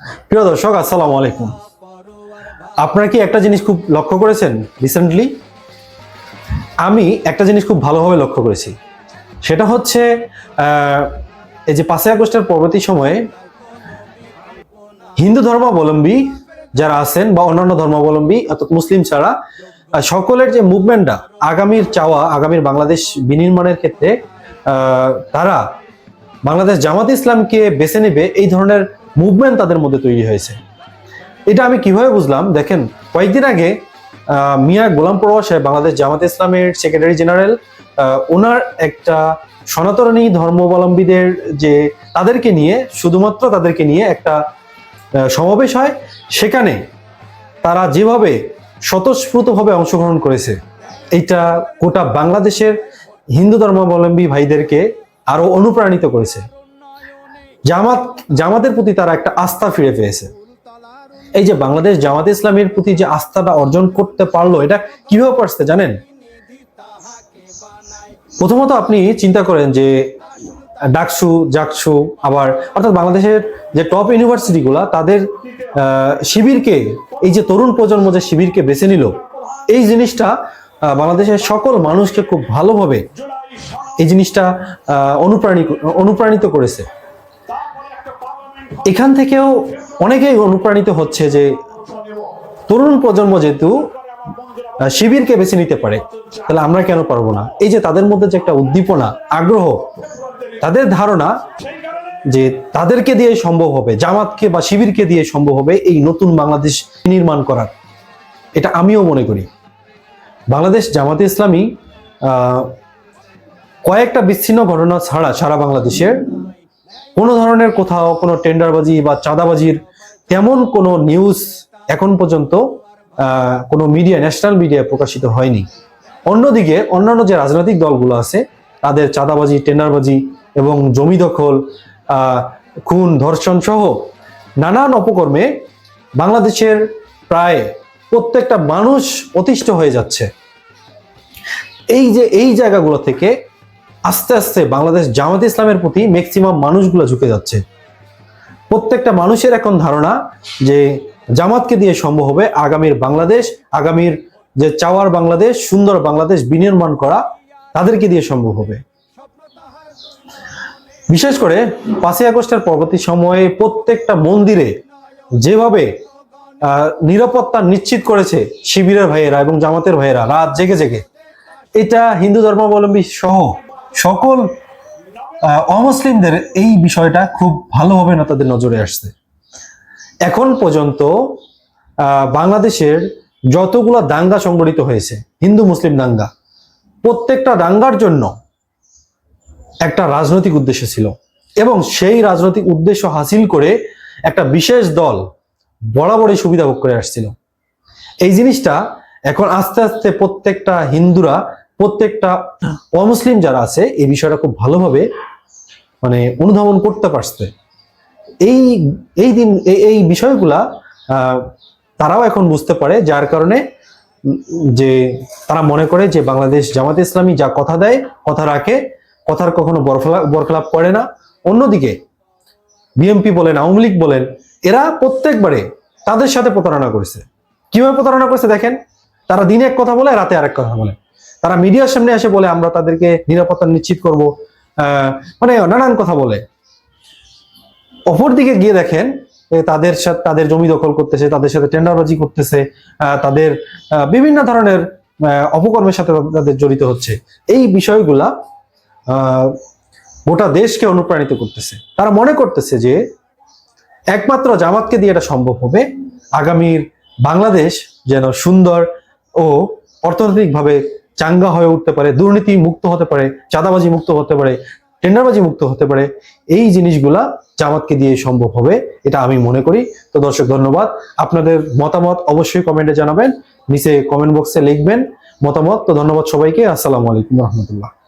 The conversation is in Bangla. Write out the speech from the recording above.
প্রিয় দর্শক, আসসালামু আলাইকুম। আপনারা কি একটা জিনিস খুব লক্ষ্য করেছেন রিসেন্টলি আমি একটা জিনিস খুব ভালোভাবে লক্ষ্য করেছি। সেটা হচ্ছে এই যে পাঁচই আগস্টের পরবর্তী সময়ে হিন্দু ধর্মাবলম্বী যারা আছেন বা অন্যান্য ধর্মাবলম্বী, অর্থাৎ মুসলিম ছাড়া সকলের যে মুভমেন্টটা, আগামীর চাওয়া, আগামীর বাংলাদেশ বিনির্মাণের ক্ষেত্রে তারা বাংলাদেশ জামাত ইসলামকে বেছে নেবে এই ধরনের মুভমেন্ট তাদের মধ্যে তৈরি হয়েছে। এটা আমি কীভাবে বুঝলাম? দেখেন, কয়েকদিন আগে মিয়া গোলাম পরোয়া সাহেব, বাংলাদেশ জামাত ইসলামের সেক্রেটারি জেনারেল ওনার একটা সনাতনী ধর্মাবলম্বীদের যে তাদেরকে নিয়ে, শুধুমাত্র তাদেরকে নিয়ে একটা সমাবেশ হয়। সেখানে তারা যেভাবে স্বতঃস্ফূর্তভাবে অংশগ্রহণ করেছে, এইটা গোটা বাংলাদেশের হিন্দু ধর্মাবলম্বী ভাইদেরকে আরও অনুপ্রাণিত করেছে। জামাত, জামাতের প্রতি তারা একটা আস্থা ফিরে পেয়েছে। এই যে বাংলাদেশ জামাত ইসলামের প্রতি যে আস্থাটা অর্জন করতে পারল, এটা কীভাবে পারছে জানেন? প্রথমত আপনি চিন্তা করেন যে ডাকসু, জাকসু, আবার অর্থাৎ বাংলাদেশের যে টপ ইউনিভার্সিটিগুলা তাদের শিবিরকে, এই যে তরুণ প্রজন্ম যে শিবিরকে বেছে নিল, এই জিনিসটা বাংলাদেশের সকল মানুষকে খুব ভালোভাবে এই জিনিসটা অনুপ্রাণিত অনুপ্রাণিত করেছে। এখান থেকেও অনেকেই অনুপ্রাণিত হচ্ছে যে তরুণ প্রজন্ম যেহেতু শিবিরকে বেছে নিতে পারে, তাহলে আমরা কেন পারব না? এই যে তাদের মধ্যে যে একটা উদ্দীপনা, আগ্রহ, তাদের ধারণা যে তাদেরকে দিয়ে সম্ভব হবে, জামাতকে বা শিবিরকে দিয়ে সম্ভব হবে এই নতুন বাংলাদেশ নির্মাণ করার। এটা আমিও মনে করি। বাংলাদেশ জামাতে ইসলামী কয়েকটা বিচ্ছিন্ন ঘটনা ছাড়া সারা বাংলাদেশের কোনো ধরনের কোথাও কোনো টেন্ডারবাজি বা চাঁদাবাজির তেমন কোনো নিউজ এখন পর্যন্ত কোনো মিডিয়া, ন্যাশনাল মিডিয়ায় প্রকাশিত হয়নি। অন্যদিকে অন্যান্য যে রাজনৈতিক দলগুলো আছে, তাদের চাঁদাবাজি, টেন্ডারবাজি এবং জমি দখল খুন, ধর্ষণ সহ নানান অপকর্মে বাংলাদেশের প্রায় প্রত্যেকটা মানুষ অতিষ্ঠ হয়ে যাচ্ছে। এই যে, এই জায়গাগুলো থেকে আস্তে আস্তে বাংলাদেশ জামাত ইসলামের প্রতি ম্যাক্সিমাম মানুষগুলো ঝুঁকে যাচ্ছে। প্রত্যেকটা মানুষের এখন ধারণা যে জামাতকে দিয়ে সম্ভব হবে আগামীর বাংলাদেশ, আগামীর যে চাওয়ার বাংলাদেশ, সুন্দর বাংলাদেশ বিনির্মাণ করা, তাদেরকে দিয়ে সম্ভব হবে। বিশেষ করে পাঁচই আগস্টের পরবর্তী সময়ে প্রত্যেকটা মন্দিরে যেভাবে নিরাপত্তা নিশ্চিত করেছে শিবিরের ভাইয়েরা এবং জামাতের ভাইয়েরা, রাত জেগে জেগে, এটা হিন্দু ধর্মাবলম্বী সহ সকল অমুসলিমদের এই বিষয়টা খুব ভালোভাবে না তাদের নজরে আসছে এখন পর্যন্ত বাংলাদেশের যতগুলা দাঙ্গা সংগঠিত হয়েছে, হিন্দু, মুসলিম দাঙ্গা, প্রত্যেকটা দাঙ্গার জন্য একটা রাজনৈতিক উদ্দেশ্য ছিল এবং সেই রাজনৈতিক উদ্দেশ্য হাসিল করে একটা বিশেষ দল বরাবরই সুবিধা ভোগ করে আসছিল। এই জিনিসটা এখন আস্তে আস্তে প্রত্যেকটা হিন্দুরা প্রত্যেকটা অমুসলিম যারা আছে, এই বিষয়টা খুব ভালোভাবে মানে অনুধাবন করতে পারছে। এই এই দিন, এই- বিষয়গুলা তারাও এখন বুঝতে পারে, যার কারণে যে তারা মনে করে যে বাংলাদেশ জামাত ইসলামী যা কথা দেয়, কথা রাখে, কথার কখনো বরখলা- বরখলাপ করে না। অন্যদিকে, বিএমপি বলেন, আওয়ামী লীগ বলেন, এরা প্রত্যেকবারে তাদের সাথে প্রতারণা করেছে। কীভাবে প্রতারণা করেছে দেখেন? তারা দিনে এক কথা বলে, রাতে আরেক কথা বলে। তারা মিডিয়ার সামনে এসে বলে, আমরা তাদেরকে নিরাপত্তা নিশ্চিত করব। মানে নানান কথা বলে। অপরদিকে গিয়ে দেখেন তাদের সাথে, তাদের জমি দখল করতেছে, তাদের সাথে টেন্ডারবাজি করতেছে তাদের বিভিন্ন ধরনের অপকর্মের সাথে তাদের জড়িত হচ্ছে। এই বিষয়গুলা গোটা দেশকে অনুপ্রাণিত করতেছে। তারা মনে করতেছে যে, একমাত্র জামাতকে দিয়ে এটা সম্ভব হবে, আগামীর বাংলাদেশ যেন সুন্দর ও অর্থনৈতিকভাবে চাঙ্গা হয়ে উঠতে পারে, দুর্নীতি মুক্ত হতে পারে, চাঁদাবাজি মুক্ত হতে পারে, টেন্ডারবাজি মুক্ত হতে পারে, এই জিনিসগুলা জামাতকে দিয়ে সম্ভব হবে, এটা আমি মনে করি। তো দর্শক, ধন্যবাদ। আপনাদের মতামত অবশ্যই কমেন্টে জানাবেন, নিচে কমেন্ট বক্সে লিখবেন মতামত। তো ধন্যবাদ সবাইকে। আসসালামু আলাইকুম রহমতুল্লাহ।